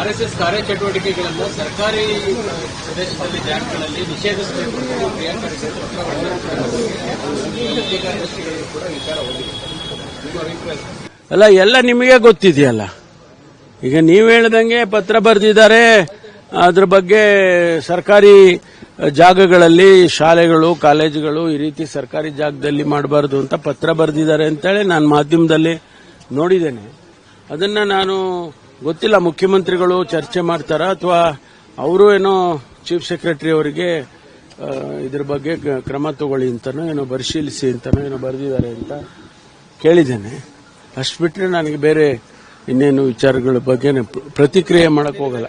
RSS ಕಾರ್ಯಚಟುವಟಿಕೆಗಳನ್ನು ಸರ್ಕಾರಿ ಪ್ರದೇಶದಲ್ಲಿ ಜಾಗಗಳಲ್ಲಿ ನಿಷೇಧಿಸಬೇಕು. ಈ ಕೂಡ ವಿಚಾರ ಅಲ್ಲ, ಎಲ್ಲ ನಿಮಗೆ ಗೊತ್ತಿದೆಯಲ್ಲ? ಈಗ ನೀವು ಹೇಳ್ದಂಗೆ ಪತ್ರ ಬರೆದಿದ್ದಾರೆ. ಅದ್ರ ಬಗ್ಗೆ ಸರ್ಕಾರಿ ಜಾಗಗಳಲ್ಲಿ ಶಾಲೆಗಳು, ಕಾಲೇಜುಗಳು ಈ ರೀತಿ ಸರ್ಕಾರಿ ಜಾಗದಲ್ಲಿ ಮಾಡಬಾರ್ದು ಅಂತ ಪತ್ರ ಬರೆದಿದ್ದಾರೆ ಅಂತೇಳಿ ನಾನು ಮಾಧ್ಯಮದಲ್ಲಿ ನೋಡಿದ್ದೇನೆ. ಅದನ್ನ ನಾನು ಗೊತ್ತಿಲ್ಲ ಮುಖ್ಯಮಂತ್ರಿಗಳು ಚರ್ಚೆ ಮಾಡ್ತಾರಾ ಅಥವಾ ಅವರು ಏನೋ ಚೀಫ್ ಸೆಕ್ರೆಟರಿ ಅವರಿಗೆ ಇದ್ರ ಬಗ್ಗೆ ಕ್ರಮ ತಗೊಳ್ಳಿ ಅಂತನೋ ಏನೋ ಪರಿಶೀಲಿಸಿ ಅಂತನೋ ಏನೋ ಬರೆದಿದ್ದಾರೆ ಅಂತ ಕೇಳಿದ್ದೇನೆ. ಅಷ್ಟು ಬಿಟ್ಟರೆ ನನಗೆ ಬೇರೆ ಇನ್ನೇನು ವಿಚಾರಗಳ ಬಗ್ಗೆ ಪ್ರತಿಕ್ರಿಯೆ ಮಾಡಕ್ ಹೋಗಲ್ಲ.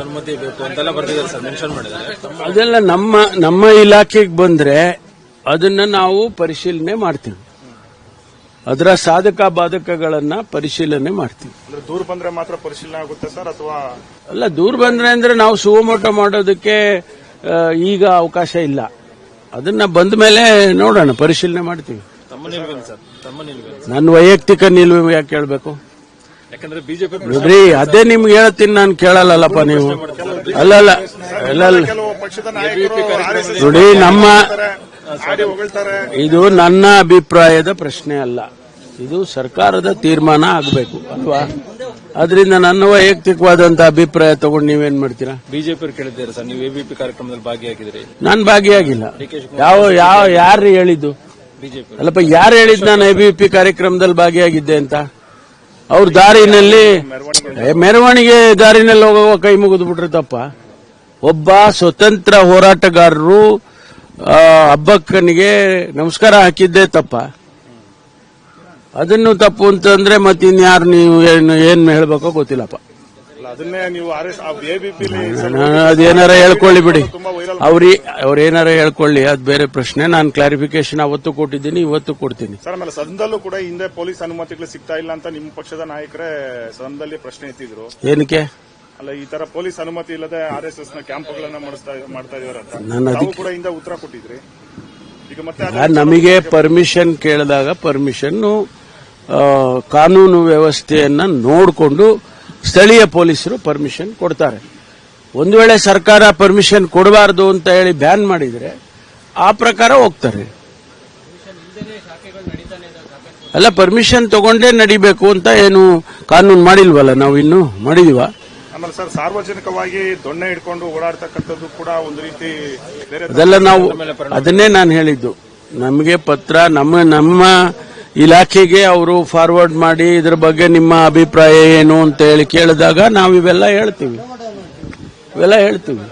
ಅನುಮತಿ ಅದೆಲ್ಲ ನಮ್ಮ ನಮ್ಮ ಇಲಾಖೆಗೆ ಬಂದ್ರೆ ಅದನ್ನ ನಾವು ಪರಿಶೀಲನೆ ಮಾಡ್ತೀವಿ. ಅದರ ಸಾಧಕ ಬಾಧಕಗಳನ್ನ ಪರಿಶೀಲನೆ ಮಾಡ್ತೀವಿ. ಅಂದ್ರೆ ದೂರ ಬಂದ್ರೆ ಮಾತ್ರ ಪರಿಶೀಲನೆ ಆಗುತ್ತೆ ಸರ್ ಅಥವಾ ಅಲ್ಲ ದೂರ ಬಂದ್ರೆ ಅಂದ್ರೆ ನಾವು ಸುವಮೋಟ ಮಾಡೋದಕ್ಕೆ ಆ, ಈಗ ಅವಕಾಶ ಇಲ್ಲ. ಅದನ್ನ ಬಂದ ಮೇಲೆ ನೋಡೋಣ ಪರಿಶೀಲನೆ ಮಾಡ್ತೀವಿ. ತಮ್ಮ ನಿಲುವೇನು ಸರ್ ತಮ್ಮ ನಿಲುವೇನು ನನ್ನ ವೈಯಕ್ತಿಕ ನಿಲುವು ಯಾಕೆ ಕೇಳಬೇಕು? ಯಾಕಂದ್ರೆ ಬಿಜೆಪಿ ನೋಡ್ರಿ ಅದೇ ನಿಮ್ಗೆ ಹೇಳ್ತೀನಿ ನಾನು ಕೇಳಲ್ಲಪ್ಪ ನೀವು. ಅಲ್ಲ ಅಲ್ಲ ಕೆಲವು ಪಕ್ಷದ ನಾಯಕರು ನೋಡಿ ನಮ್ಮ ಇದು ನನ್ನ ಅಭಿಪ್ರಾಯದ ಪ್ರಶ್ನೆ ಅಲ್ಲ. ಇದು ಸರ್ಕಾರದ ತೀರ್ಮಾನ ಆಗಬೇಕು ಅಲ್ವಾ? ಅದರಿಂದ ನನ್ನ ವೈಯಕ್ತಿಕವಾದಂತಹ ಅಭಿಪ್ರಾಯ ತಗೊಂಡು ನೀವೇನ್ ಮಾಡ್ತೀರಾ? ಬಿಜೆಪಿ ಕೇಳಿದ್ದೀರಾ ಸರ್? ನೀವು ಎಬಿಪಿ ಕಾರ್ಯಕ್ರಮದಲ್ಲಿ ಭಾಗಿಯಾಗಿದ್ರಿ ನಾನು ಭಾಗಿಯಾಗಿಲ್ಲ. ಯಾವ ಯಾವ ಯಾರು ಹೇಳಿದ್ದು? ಬಿಜೆಪಿ ಅಲ್ಲಪ್ಪ ಯಾರು ಹೇಳಿದ್ ನಾನು ಎಬಿಪಿ ಕಾರ್ಯಕ್ರಮದಲ್ಲಿ ಭಾಗಿಯಾಗಿದ್ದೆ ಅಂತ? ಅವ್ರ ದಾರಿನಲ್ಲಿ ಮೆರವಣಿಗೆ ದಾರಿನಲ್ಲಿ ಹೋಗುವ ಕೈ ಮುಗಿದು ಬಿಟ್ರೆ ತಪ್ಪ. ಒಬ್ಬ ಸ್ವತಂತ್ರ ಹೋರಾಟಗಾರರು ಹಬ್ಬಕ್ಕನಿಗೆ ನಮಸ್ಕಾರ ಹಾಕಿದ್ದೇ ತಪ್ಪ. ಅದನ್ನು ತಪ್ಪು ಅಂತಂದ್ರೆ ಮತ್ತೆ ಇನ್ಯಾರು ನೀವು ಏನು ಏನ್ ಹೇಳ್ಬೇಕೋ ಗೊತ್ತಿಲ್ಲಪ್ಪ. ಅದೇನಾರ ಹೇಳ್ಕೊಳ್ಳಿ ಬಿಡಿ. ಅವ್ರಿ ಅವ್ರೇನಾರ ಹೇಳ್ಕೊಳ್ಳಿ ಅದು ಬೇರೆ ಪ್ರಶ್ನೆ. ನಾನು ಕ್ಲಾರಿಫಿಕೇಶನ್ ಅವತ್ತು ಕೊಟ್ಟಿದ್ದೀನಿ ಇವತ್ತು ಕೊಡ್ತೀನಿ. ಸರ್ ಆಮೇಲೆ ಸದನದಲ್ಲೂ ಕೂಡ ಹಿಂದೆ ಪೊಲೀಸ್ ಅನುಮತಿಗಳು ಸಿಗ್ತಾ ಇಲ್ಲ ಅಂತ ನಿಮ್ಮ ಪಕ್ಷದ ನಾಯಕರೇ ಸದನದಲ್ಲಿ ಪ್ರಶ್ನೆ ಎತ್ತಿದ್ರು. ಏನಕ್ಕೆ? ಅಲ್ಲ ಈ ತರ ಪೊಲೀಸ್ ಅನುಮತಿ ಇಲ್ಲದೆ ಆರ್ ಎಸ್ ಎಸ್ನ ಕ್ಯಾಂಪ್ಗಳನ್ನ ಮಾಡ್ತಾ ಇದಾರೆ ಕೂಡ ಹಿಂದೆ ಉತ್ತರ ಕೊಟ್ಟಿದ್ರಿ. ಈಗ ಮತ್ತೆ ನಮಗೆ ಪರ್ಮಿಷನ್ ಕೇಳಿದಾಗ ಪರ್ಮಿಷನ್ ಕಾನೂನು ವ್ಯವಸ್ಥೆಯನ್ನ ನೋಡಿಕೊಂಡು ಸ್ಥಳೀಯ ಪೊಲೀಸರು ಪರ್ಮಿಷನ್ ಕೊಡ್ತಾರೆ. ಒಂದು ವೇಳೆ ಸರ್ಕಾರ ಪರ್ಮಿಷನ್ ಕೊಡಬಾರದು ಅಂತ ಹೇಳಿ ಬ್ಯಾನ್ ಮಾಡಿದ್ರೆ ಆ ಪ್ರಕಾರ ಹೋಗ್ತಾರೆ. ಅಲ್ಲ ಪರ್ಮಿಷನ್ ತಗೊಂಡೇ ನಡಿಬೇಕು ಅಂತ ಏನು ಕಾನೂನು ಮಾಡಿಲ್ವಲ್ಲ ನಾವು ಇನ್ನು ಮಾಡಿದೀವ? ಆಮೇಲೆ ಸರ್ ಸಾರ್ವಜನಿಕವಾಗಿ ದೊಣ್ಣೆ ಹಿಡ್ಕೊಂಡು ಓಡಾಡ್ತಕ್ಕಂಥದ್ದು ಕೂಡ ಒಂದು ರೀತಿ ಅದೆಲ್ಲ ನಾವು ಅದನ್ನೇ ನಾನು ಹೇಳಿದ್ದು. ನಮಗೆ ಪತ್ರ ನಮ್ಮ ನಮ್ಮ ಇಲಾಖೆಗೆ ಅವರು ಫಾರ್ವರ್ಡ್ ಮಾಡಿ ಇದ್ರ ಬಗ್ಗೆ ನಿಮ್ಮ ಅಭಿಪ್ರಾಯ ಏನು ಅಂತ ಹೇಳಿ ಕೇಳಿದಾಗ ನಾವು ಇವೆಲ್ಲ ಹೇಳ್ತೀವಿ. ಇವೆಲ್ಲ ಹೇಳ್ತೀವಿ.